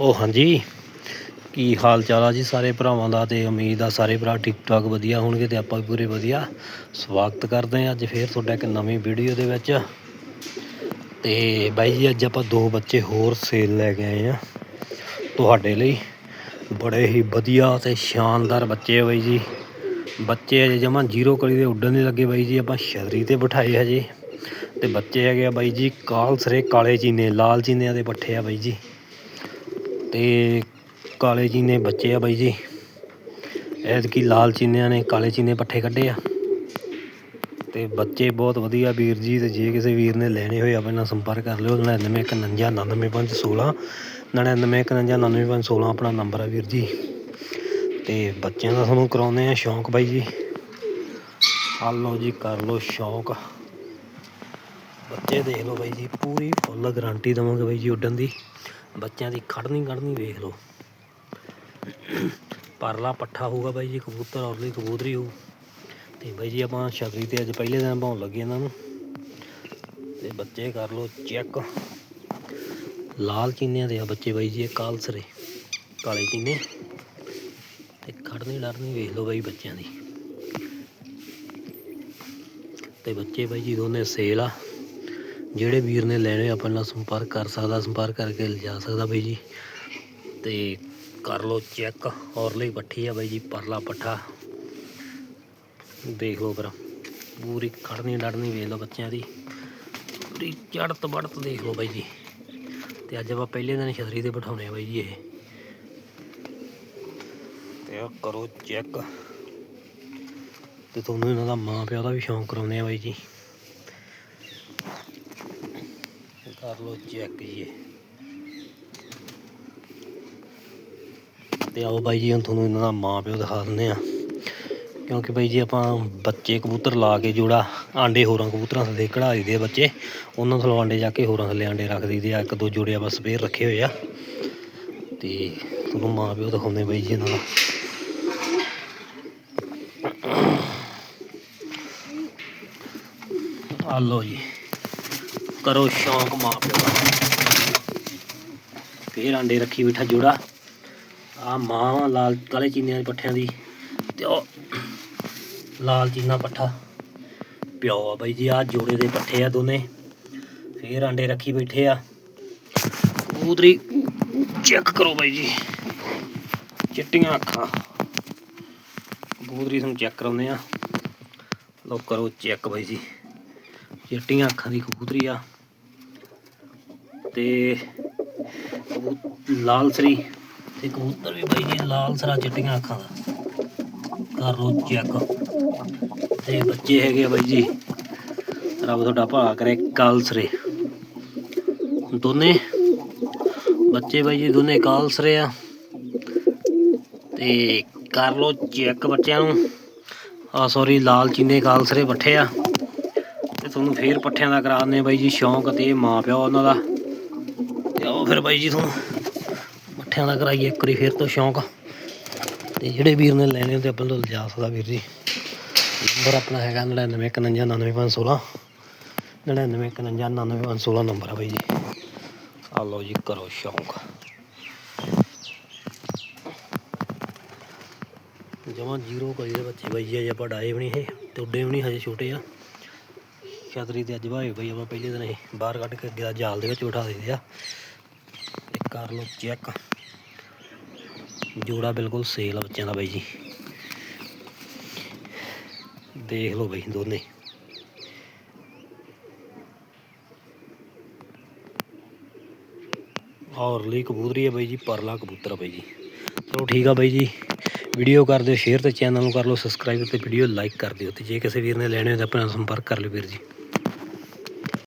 ਉਹ ਹਾਂਜੀ, ਕੀ ਹਾਲ ਚਾਲ ਆ ਜੀ ਸਾਰੇ ਭਰਾਵਾਂ ਦਾ ਤੇ ਉਮੀਦ ਆ ਸਾਰੇ ਭਰਾ ਠੀਕ ਠਾਕ ਵਧੀਆ ਹੋਣਗੇ ਤੇ ਆਪਾਂ ਵੀ ਪੂਰੇ ਵਧੀਆ। ਸਵਾਗਤ ਕਰਦੇ ਹਾਂ ਅੱਜ ਫੇਰ ਤੁਹਾਡਾ ਇੱਕ ਨਵੀਂ ਵੀਡੀਓ ਦੇ ਵਿੱਚ। ਤੇ ਬਾਈ ਜੀ, ਅੱਜ ਆਪਾਂ ਦੋ ਬੱਚੇ ਹੋਰ ਸੇਲ ਲੈ ਕੇ ਆਏ ਆ ਤੁਹਾਡੇ ਲਈ। ਬੜੇ ਹੀ ਵਧੀਆ ਤੇ ਸ਼ਾਨਦਾਰ ਬੱਚੇ ਆ ਬਾਈ ਜੀ। ਬੱਚੇ ਅਜੇ ਜਮਾਂ ਜ਼ੀਰੋ ਕਲੀ ਦੇ ਉੱਡਣ ਦੇ ਲੱਗੇ ਬਾਈ ਜੀ, ਆਪਾਂ ਛਤਰੀ ਤੇ ਬਿਠਾਏ ਹਜੇ। ਤੇ ਬੱਚੇ ਹੈਗੇ ਆ ਬਾਈ ਜੀ ਕਾਲਸਰੇ ਕਾਲੇ ਚੀਨੇ, ਲਾਲ ਚੀਨਿਆਂ ਦੇ ਪੱਠੇ ਆ ਬਾਈ ਜੀ। ਤੇ ਕਾਲੇ ਚੀਨੇ ਬੱਚੇ ਆ ਬਾਈ ਜੀ। ਐਤਕੀ ਲਾਲ ਚੀਨਿਆਂ ਨੇ ਕਾਲੇ ਚੀਨੇ ਪੱਠੇ ਕੱਢੇ ਆ। ਤੇ ਬੱਚੇ ਬਹੁਤ ਵਧੀਆ ਵੀਰ ਜੀ, ਤੇ ਜੇ ਕਿਸੇ ਵੀਰ ਨੇ ਲੈਣੇ ਹੋਏ ਆਪਣੇ ਨਾਲ ਸੰਪਰਕ ਕਰ ਲਿਓ। 9951999516 9951999516 ਆਪਣਾ ਨੰਬਰ ਆ ਵੀਰ ਜੀ। ਤੇ ਬੱਚਿਆਂ ਦਾ ਤੁਹਾਨੂੰ ਕਰਾਉਂਦੇ ਆ ਸ਼ੌਂਕ ਬਾਈ ਜੀ। ਆ ਲਓ ਜੀ, ਕਰ ਲਓ ਸ਼ੌਂਕ। ਬੱਚੇ ਦੇਖ ਲਓ ਬਾਈ ਜੀ, ਪੂਰੀ ਫੁੱਲ ਗਾਰੰਟੀ ਦਵਾਂਗੇ ਬਾਈ ਜੀ ਉੱਡਣ ਦੀ। ਬੱਚਿਆਂ ਦੀ ਖੜਨੀ ਖੜਨੀ ਵੇਖ ਲਓ। ਪਰਲਾ ਪੱਠਾ ਹੋਊਗਾ ਬਾਈ ਜੀ, ਕਬੂਤਰ ਔਰਲੀ ਕਬੂਤਰੀ ਹੋਊ। ਤੇ ਬਾਈ ਜੀ ਆਪਾਂ ਛਤਰੀ ਤੇ ਅੱਜ ਪਹਿਲੇ ਦਿਨ ਪਾਉਣ ਲੱਗੇ ਇਹਨਾਂ ਨੂੰ। ਤੇ ਬੱਚੇ ਕਰ ਲਓ ਚੈੱਕ। ਲਾਲ ਚੀਨਿਆਂ ਦੇ ਆ ਬੱਚੇ ਬਾਈ ਜੀ, ਇਹ ਕਾਲਸਰੇ ਕਾਲੇ ਚੀਨੇ। ਤੇ ਖੜਨੀ ਡਰਨੀ ਵੇਖ ਲਓ ਬਾਈ ਬੱਚਿਆਂ ਦੀ। ਤੇ ਬੱਚੇ ਬਾਈ ਜੀ ਦੋਨੇ ਸੇਲ ਆ। ਜਿਹੜੇ ਵੀਰ ਨੇ ਲੈਣੇ, ਆਪਾਂ ਨਾਲ ਸੰਪਰਕ ਕਰ ਸਕਦਾ, ਸੰਪਰਕ ਕਰਕੇ ਲਿਜਾ ਸਕਦਾ ਬਾਈ ਜੀ। ਤੇ ਕਰ ਲਓ ਚੈੱਕ ਔਰ ਲਈ ਪੱਠੀ ਆ ਬਾਈ ਜੀ, ਪਰਲਾ ਪੱਠਾ। ਦੇਖ ਲਓ ਫਿਰ, ਪੂਰੀ ਖੜਨੀ ਡੜਨੀ ਵੇਖ ਲਓ ਬੱਚਿਆਂ ਦੀ। ਪੂਰੀ ਚੜਤ ਬੜਤ ਦੇਖ ਲਓ ਬਾਈ ਜੀ। ਤੇ ਅੱਜ ਆਪਾਂ ਪਹਿਲੇ ਦਿਨ ਛਤਰੀ ਤੇ ਬਿਠਾਉਣੇ ਆ ਬਾਈ ਜੀ ਇਹ। ਤੇ ਆ ਕਰੋ ਚੈੱਕ। ਤੇ ਤੁਹਾਨੂੰ ਇਹਨਾਂ ਦਾ ਮਾਂ ਪਿਓ ਦਾ ਵੀ ਸ਼ੌਂਕ ਕਰਾਉਂਦੇ ਆ ਬਾਈ ਜੀ। ਕਰ ਲਓ ਚੈੱਕ ਜੀ। ਇਹ। ਤੇ ਆਓ ਬਾਈ ਜੀ, ਹੁਣ ਤੁਹਾਨੂੰ ਇਹਨਾਂ ਦਾ ਮਾਂ ਪਿਓ ਦਿਖਾ ਦਿੰਦੇ ਆ ਕਿਉਂਕਿ ਬਾਈ ਜੀ, ਆਪਾਂ ਬੱਚੇ ਕਬੂਤਰ ਲਾ ਕੇ ਜੋੜਾ, ਆਂਡੇ ਹੋਰਾਂ ਕਬੂਤਰਾਂ ਥੱਲੇ ਕਢਾ ਦਿੰਦੇ ਆ ਬੱਚੇ। ਉਹਨਾਂ ਥੱਲੋਂ ਆਂਡੇ ਜਾ ਕੇ ਹੋਰਾਂ ਥੱਲੇ ਆਂਡੇ ਰੱਖ ਦਈਦੇ ਆ। ਇੱਕ ਦੋ ਜੋੜੇ ਆਪਾਂ ਸਪੇਅਰ ਰੱਖੇ ਹੋਏ ਆ। ਤੇ ਤੁਹਾਨੂੰ ਮਾਂ ਪਿਓ ਦਿਖਾਉਂਦੇ ਬਾਈ ਜੀ ਇਹਨਾਂ ਦਾ। ਆ ਲਓ ਜੀ। ਕਰੋ ਸ਼ੌਂਕ ਮਾਂ ਪਿਓ ਦਾ। ਫੇਰ ਆਂਡੇ ਰੱਖੀ ਬੈਠਾ ਜੋੜਾ। ਆ ਮਾਂ ਲਾਲ ਕਾਲੇ ਚੀਨਿਆਂ ਦੇ ਪੱਠਿਆਂ ਦੀ ਤੇ ਉਹ ਲਾਲ ਚੀਨਾ ਪੱਠਾ। ਪਿਓ ਆ ਬਾਈ ਜੀ ਆ ਜੋੜੇ ਦੇ ਪੱਠੇ ਆ ਦੋਨੇ। ਫੇਰ ਆਂਡੇ ਰੱਖੀ ਬੈਠੇ ਆ। ਕਬੂਤਰੀ ਚੈੱਕ ਕਰੋ ਬਾਈ ਜੀ। ਚਿੱਟੀਆਂ ਅੱਖਾਂ। ਕਬੂਤਰੀ ਤੁਹਾਨੂੰ ਚੈੱਕ ਕਰਾਉਂਦੇ ਆ। ਲਓ ਕਰੋ ਚੈੱਕ ਬਾਈ ਜੀ। ਚਿੱਟੀਆਂ ਅੱਖਾਂ ਦੀ ਕਬੂਤਰੀ ਆ। ਤੇ ਕਬੂ- ਲਾਲ ਸਰੀ ਤੇ ਕਬੂਤਰ ਵੀ ਬਾਈ ਜੀ, ਲਾਲ ਸਰਾ ਚਿੱਟੀਆਂ ਅੱਖਾਂ ਦਾ। ਕਰ ਲੋ ਚੈੱਕ ਤੇ ਬੱਚੇ ਹੈਗੇ ਆ ਬਾਈ ਜੀ। ਰੱਬ ਤੁਹਾਡਾ ਭਲਾ ਕਰੇ ਕਾਲਸਰੇ ਦੋਨੇ ਬੱਚੇ ਬਾਈ ਜੀ, ਦੋਨੇ ਕਾਲਸਰੇ ਆ। ਤੇ ਕਰ ਲੋ ਚੈੱਕ ਬੱਚਿਆਂ ਨੂੰ। ਆ ਸੌਰੀ ਲਾਲ ਚੀਨੇ ਕਾਲਸਰੇ ਪੱਠੇ ਆ। ਤੇ ਤੁਹਾਨੂੰ ਫੇਰ ਪੱਠਿਆਂ ਦਾ ਕਰਾ ਦਿੰਦੇ ਬਾਈ ਜੀ, ਸ਼ੌਂਕ ਤੇ ਮਾਂ ਪਿਓ ਉਹਨਾਂ ਦਾ। ਤੇ ਆਓ ਫਿਰ ਬਾਈ ਜੀ ਤੁਹਾਨੂੰ। ਪੱਠਿਆਂ ਦਾ ਕਰਾਈਏ ਇੱਕ ਵਾਰੀ ਫਿਰ ਤੋਂ ਸ਼ੌਂਕ। ਤੇ ਜਿਹੜੇ ਵੀਰ ਨੇ ਲੈਣੇ ਹੁੰਦੇ ਆਪਾਂ ਤੋਂ ਲਿਜਾ ਸਕਦਾ ਵੀਰ ਜੀ। ਨੰਬਰ ਆਪਣਾ ਹੈਗਾ 9991999516 9991999516 ਨੰਬਰ ਆ ਬਾਈ ਜੀ। ਆ ਲਓ ਜੀ, ਕਰੋ ਸ਼ੌਂਕ। ਜਮਾਂ ਜ਼ੀਰੋ ਕਰੀ ਦੇ ਬੱਚੇ ਬਾਈ ਜੀ ਅਜੇ ਆਪਾਂ ਡਾਏ ਵੀ ਨਹੀਂ ਇਹ ਤੇ ਉੱਡੇ ਵੀ ਨਹੀਂ ਹਜੇ ਛੋਟੇ ਆ। ਛਤਰੀ ਤੇ ਅੱਜ ਭਾਏ ਬਈ ਆਪਾਂ, ਪਹਿਲੇ ਦਿਨ ਇਹ ਬਾਹਰ ਕੱਢ ਕੇ ਅੱਗੇ ਦਾ ਜਾਲ ਦੇ ਵਿੱਚ ਬਿਠਾ ਦਿੰਦੇ ਆ। ਕਰ ਲਓ ਚੈੱਕ। ਜੋੜਾ ਬਿਲਕੁਲ ਸੇਲ ਆ ਬੱਚਿਆਂ ਦਾ ਬਾਈ ਜੀ। ਦੇਖ ਲਓ ਬਾਈ ਦੋਨੇ। ਔਰ ਕਬੂਤਰੀ ਹੈ ਬਾਈ ਜੀ, ਪਰਲਾ ਕਬੂਤਰ ਆ ਬਾਈ ਜੀ। ਚਲੋ ਠੀਕ ਆ ਬਾਈ ਜੀ। ਵੀਡੀਓ ਕਰ ਦਿਓ ਸ਼ੇਅਰ ਤੇ ਚੈਨਲ ਨੂੰ ਕਰ ਲਓ ਸਬਸਕ੍ਰਾਈਬ ਤੇ ਵੀਡੀਓ ਲਾਈਕ ਕਰ ਦਿਓ ਤੇ ਜੇ ਕਿਸੇ ਵੀਰ ਨੇ ਲੈਣੇ ਹੋਏ ਤਾਂ ਆਪਣਾ ਸੰਪਰਕ ਕਰ ਲਿਓ ਵੀਰ ਜੀ।